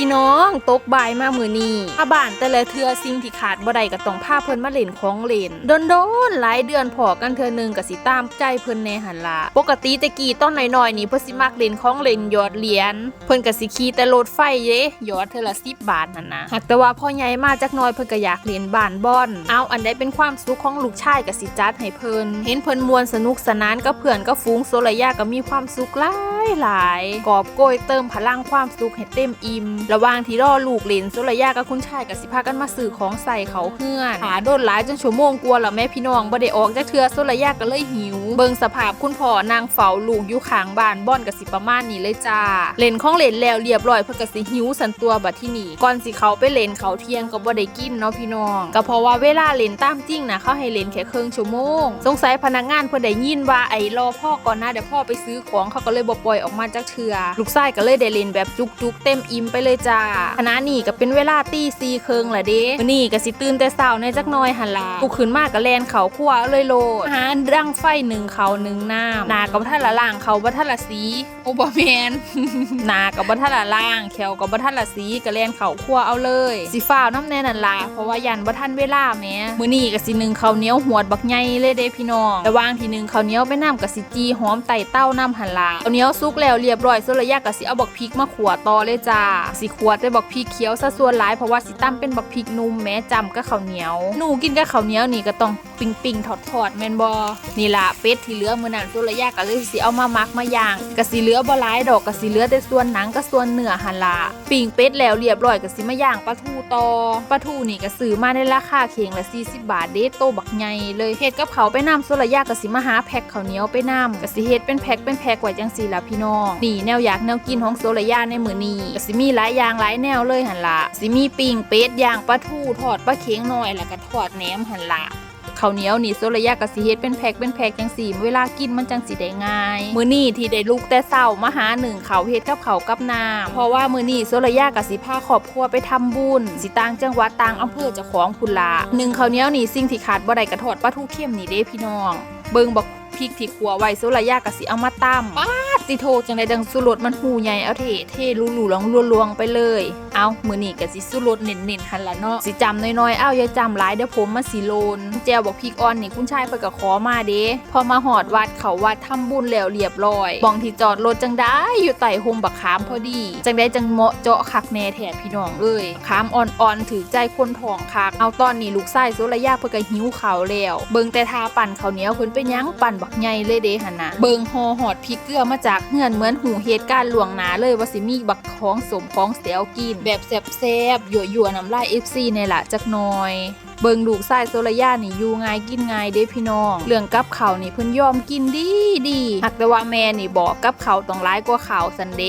พี่น้องตกบ่ายมามือนี้อาบ้านแต่ละเทือสิ่งที่ขาดบ่ได้ก็ต้องพาเพิ่นมาเล่นของเล่นโดนๆหลายเดือนพอกันเทือหนึงก็สิตามใจเพิ่นแน่หันละปกติแต่กี้ต้นน้อยๆนี่เพิ่นสิมักเล่นของเล่นหยอดเหรียญเพิ่นก็สิขี่แต่รถไฟเด้หยอดเทือละ10บาทนั่นนะหากแต่ว่าพ่อใหญ่มาจักหน่อยเพิ่นก็อยากเล่นบ้านบอนเอาอันใดเป็นความสุขของลูกชายก็สิจัดให้เพิ่นเห็นเพิ่นมวนสนุกสนานกับเพื่อนกับฝูงโซลยาก็มีความสุขหลาย หลายกอบโกยเติมพลังความสุขให้เต็มอิ่มระหว่างที่รอลูกเลนโซลยากับคุณชายก็สิพากันมาซื้อของใส่เขาเฮือนหาโดนหลายจนชั่วโมงกว่าแล้วแม่พี่น้องบ่ได้ออกจากเทือโซลยาก็เลยหิว เบิงสภาพคุณพ่อนางเฝ้าลูกอยู่ข้างบ้านบ่อนก็สิประมาณนี้เลยจ้าเลนของเลนแล้วเรียบร้อยเพิ่นก็สิหิวสันตัวบัดที่นี่ก่อนสิเขาไปเลนเขาเที่ยงก็บ่ได้กินเนาะพี่น้องก็เพราะว่าเวลาเลนตามจริงนะเขาให้เลนแค่ครึ่งชั่วโมง สงสัยพนักงานเพิ่นได้ยินว่าไอ้รอพ่อก่อนนะเดี๋ยวพ่อไปซื้อของเขาก็เลยบ่ปล่อยออกมาจากเทือลูกชายก็เลยได้เล่นแบบจุกๆ เต็มอิ่มไปเลยจ้าขณะนี้ก็เป็นเวลาตีสี่ครึ่งละเด้มื้อนี้ก็สิตื่นแต่เช้าในจักหน่อยหั่นล่ะลุกขึ้นมาก็แล่นเขาครัวเลยโลดอาหารดังไฟหนึ่งเขาหนึ่งน้ำหนากับท่านละล่างเขาบ่ทันละสีโอ้บ่แม่นหนากับบ่ทันละล่างแขวกับบ่ทันละสีก็แล่นเขาครัวเอาเลยสิฟ้าวน้ำแน่นั่นล่ะเพราะว่ายันบ่ทันเวลาแหมมื้อนี้ก็สิหนึ่งข้าวเหนียวหวดบักใหญ่เลยเด้พี่น้องระหว่างที่หนึ่งข้าวเหนียวไปน้ำก็สิจีหอมไต่เต้าน้ำหั่นล่ะข้าวเหนียวสุกแล้วเรียบร้อยส่วนระยะก็สิเอาบักพริกมาขัวต่อเลยจ้าสิขัวแต่บักพริกเขียวซะส่วนหลายเพราะว่าสิตั้มเป็นบักพริกนุ่มแม้จำก็ข้าวเหนียวหนูกินกับข้าวเหนียวนี่ก็ต้อง ปิ้งปิ้งๆทอดแมนบ่นี่ละเป็ดที่เหลือมือนันส่วนระยะก็เลยสิเอามามักมาย่างก็สิเหลือบ่หลายดอกก็สิเหลือแต่ส่วนหนังกับส่วนเนื้อหันละปิ้งเป็ดแล้วเรียบร้อยก็สิมาย่างปลาทูตอปลาทูนี่ก็ซื้อมาในราคาเข่งละ40บาทเด้โตบักใหญ่เลยเฮ็ดกับเขาไปนำส่วนระยะก็สิมาหาแพ็คข้าวเหนียวไปนำก็สิเฮ็ดเป็นแพ็คเป็นแพ็คไว้จังซี่ล่ะพี่น้องนี่แนวอยากแนวกินของโซลยาในมื้อนี้ก็สิมีหลายอย่างหลายแนวเลยหันละสิมีปิ้งเป็ดย่างปลาทูทอดปลาเค็งหน้อยแล้วก็ทอดแหนมหันละ ข้าวเหนียวนี่โซระยะกับสีเฮ็ดเป็นแพ็กเป็นแพ็กจังสีเวลากินมันจังสีได้ง่าย มื้อนี้ที่ได้ลุกแต่เศร้ามาหาหนึ่งเขาเฮ็ดกับเขากับน้ำเพราะว่ามื้อนี้โซระยะกับสีพาครอบครัวไปทำบุญสีต่างจังหวัดต่างอำเภอเจ้าของคุณละหนึ่งข้าวเหนียวนี่สิ่งที่ขาดบ่ได้กระทอดปลาทูเค็มนี่เด้พี่น้อง เบิ่งบัก พริกที่ขัวไว้โซระยะกับสิเอามาตำติโทจังไดดังสุรสมันหูใหญ่เอาเทเทรูหลูลองลวงๆไปเลย เอามือนี่ก็สิสุรสเน้นๆหันละเนาะสิจำน้อยๆเอาอย่าจำหลายเดี๋ยวผมมาสิโลนแจวบอกพริกอ่อนนี่คุณชายเพิ่นก็ขอมาเด้พอมาหอดวัดเขาวัดทำบุญแล้วเรียบร้อยบองที่จอดรถจังได้อยู่ไต่โฮมบักขามพอดี จังได้จังเหมาะเจาะคักแน่แถพี่น้องเอ้ยขามอ่อนๆถือใจคนท้องคักเอาตอนนี้ลูกไส้โซระยะเพิ่นก็หิวข้าวแล้วเบิ่งแต่ทาปั่นข้าวเหนียวเพิ่นเป็นยังปั่นบักใหญ่เลยเดหันนะเบิ่งหอหอดพริกเกลือมาจากเฮือนเหมือนหูเหตุการณ์หลวงหนาเลยว่าสิมีบักของสมของเสียวกิน แบบแซบๆหยั่วๆน้ำลายเอฟซีในละจักหน่อยเบิงลูกไส้โซลยานี่อยู่ง่ายกินง่ายเด้พี่น้อง เรื่องกับเขานี่เพิ่นยอมกินดีดีหักแต่ว่าแม่นี่บอกกับเขาต้องร้ายกว่าเขาสันเด